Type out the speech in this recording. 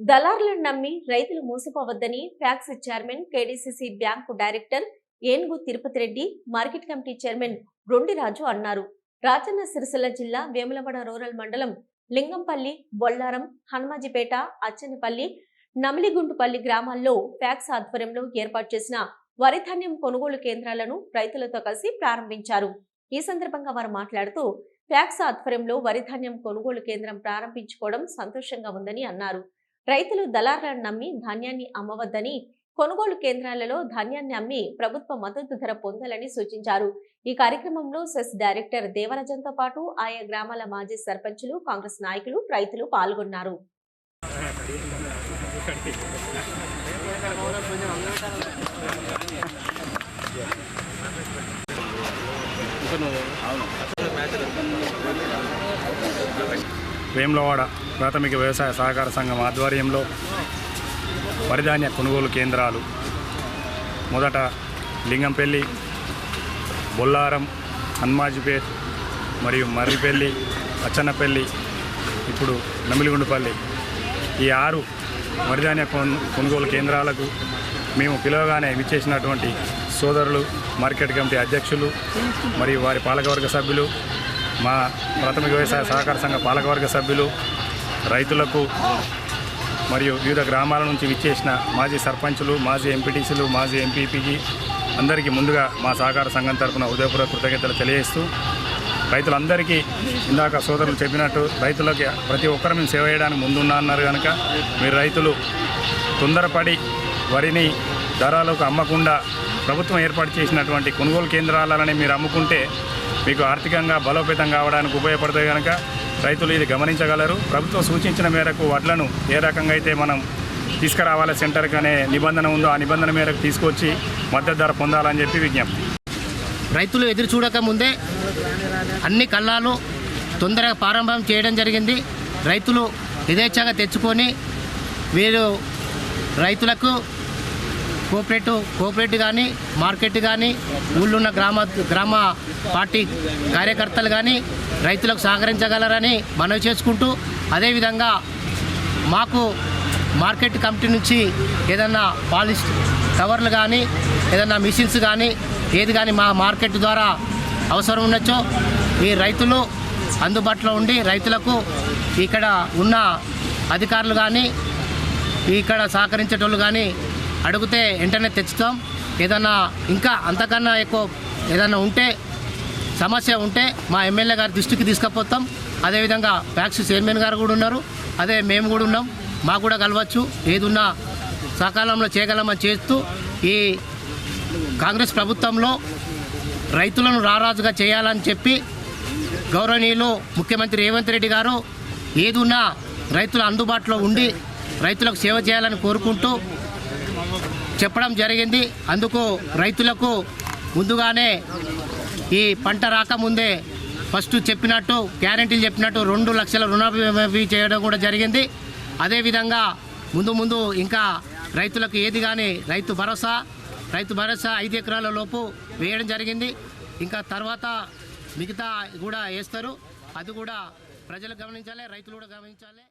దళారులను నమ్మి రైతులు మోసపోవద్దని PACS chairman KDCC bank director Enugu Tirupathi Reddy market committee chairman Rondiraju అన్నారు. రాజన్న సిరిసిల్ల జిల్లా వేములవాడ రూరల్ మండలం లింగంపల్లి బొల్లారం హనుమాజిపేట అచ్చనపల్లి నమిలిగుంటుపల్లి గ్రామాల్లో ఫ్యాక్స్ ఆధ్వర్యంలో ఏర్పాటు చేసిన వరి ధాన్యం కొనుగోలు కేంద్రాలను రైతులతో కలిసి ప్రారంభించారు. ఈ సందర్భంగా వారు మాట్లాడుతూ ఫ్యాక్స్ ఆధ్వర్యంలో వరి ధాన్యం కొనుగోలు కేంద్రం ప్రారంభించుకోవడం సంతోషంగా ఉందని అన్నారు. రైతులు దళారులను నమ్మి ధాన్యాన్ని అమ్మవద్దని కొనుగోలు కేంద్రాలలో ధాన్యాన్ని అమ్మి ప్రభుత్వ మద్దతు ధర పొందాలని సూచించారు. ఈ కార్యక్రమంలో సెస్ డైరెక్టర్ దేవరాజన్తో పాటు ఆయా గ్రామాల మాజీ సర్పంచులు కాంగ్రెస్ నాయకులు రైతులు పాల్గొన్నారు. వేములవాడ ప్రాథమిక వ్యవసాయ సహకార సంఘం ఆధ్వర్యంలో వరిధాన్య కొనుగోలు కేంద్రాలు. మొదట లింగంపల్లి బొల్లారం హన్మాజిపేట్ మరియు మర్రిపల్లి అచ్చన్నపల్లి ఇప్పుడు నమిలిగుండుపల్లి. ఈ ఆరు వరిధాన్య కొను కొనుగోలు కేంద్రాలకు మేము పిలవగానే విచ్చేసినటువంటి సోదరులు మార్కెట్ కమిటీ అధ్యక్షులు మరియు వారి పాలకవర్గ సభ్యులు మా ప్రాథమిక వ్యవసాయ సహకార సంఘ పాలకవర్గ సభ్యులు రైతులకు మరియు వివిధ గ్రామాల నుంచి విచ్చేసిన మాజీ సర్పంచులు మాజీ ఎంపీటీసీలు మాజీ ఎంపీపీకి అందరికీ ముందుగా మా సహకార సంఘం తరపున ఉదయపూర్వక కృతజ్ఞతలు తెలియజేస్తూ రైతులందరికీ ఇందాక సోదరులు చెప్పినట్టు రైతులకి ప్రతి ఒక్కరు మేము సేవ చేయడానికి ముందున్నా అన్నారు కనుక మీరు రైతులు తొందరపడి వరిని ధరలకు అమ్మకుండా ప్రభుత్వం ఏర్పాటు చేసినటువంటి కొనుగోలు కేంద్రాలని మీరు అమ్ముకుంటే మీకు ఆర్థికంగా బలోపేతం కావడానికి ఉపయోగపడతాయి కనుక రైతులు ఇది గమనించగలరు. ప్రభుత్వం సూచించిన మేరకు వడ్లను ఏ రకంగా అయితే మనం తీసుకురావాలి సెంటర్కి అనే నిబంధన ఉందో ఆ నిబంధన మేరకు తీసుకొచ్చి మద్దతు ధర పొందాలని చెప్పి విజ్ఞప్తి. రైతులు ఎదురు చూడక ముందే అన్ని కళ్ళాలు తొందరగా ప్రారంభం చేయడం జరిగింది. రైతులు యథేచ్ఛగా తెచ్చుకొని వీరు రైతులకు కోఆపరేటివ్ కోఆపరేటివ్ కానీ మార్కెట్ కానీ ఊళ్ళున్న గ్రామ గ్రామ పార్టీ కార్యకర్తలు కానీ రైతులకు సహకరించగలరని మనవి చేసుకుంటూ అదేవిధంగా మాకు మార్కెట్ కమిటీ నుంచి ఏదన్నా పాలిష్ కవర్లు కానీ ఏదన్నా మిషన్స్ కానీ ఏది కానీ మా మార్కెట్ ద్వారా అవసరం ఉండొచ్చో ఈ రైతులు అందుబాటులో ఉండి రైతులకు ఇక్కడ ఉన్న అధికారులు కానీ ఇక్కడ సహకరించేటోళ్ళు కానీ అడిగితే వెంటనే తెచ్చుతాం. ఏదన్నా ఇంకా అంతకన్నా ఎక్కువ ఏదన్నా ఉంటే సమస్య ఉంటే మా ఎమ్మెల్యే గారి దృష్టికి తీసుకుపోతాం. అదేవిధంగా ప్యాక్స్ చైర్మన్ గారు కూడా ఉన్నారు. అదే మేము కూడా ఉన్నాం. మాకు కూడా కలవచ్చు. ఏదున్నా సకాలంలో చేయగలమని చేస్తూ ఈ కాంగ్రెస్ ప్రభుత్వంలో రైతులను రారాజుగా చేయాలని చెప్పి గౌరవనీయులు ముఖ్యమంత్రి రేవంత్ రెడ్డి గారు ఏదున్నా రైతుల అందుబాటులో ఉండి రైతులకు సేవ చేయాలని కోరుకుంటూ చెప్పడం జరిగింది. అందుకు రైతులకు ముందుగానే ఈ పంట రాకముందే ఫస్ట్ చెప్పినట్టు గ్యారంటీలు చెప్పినట్టు రెండు లక్షల రుణమాఫీ చేయడం కూడా జరిగింది. అదేవిధంగా ముందు ముందు ఇంకా రైతులకు ఏది కానీ రైతు భరోసా రైతు భరోసా ఐదు ఎకరాల లోపు వేయడం జరిగింది. ఇంకా తర్వాత మిగతా కూడా వేస్తారు. అది కూడా ప్రజలు గమనించాలి రైతులు కూడా గమనించాలి.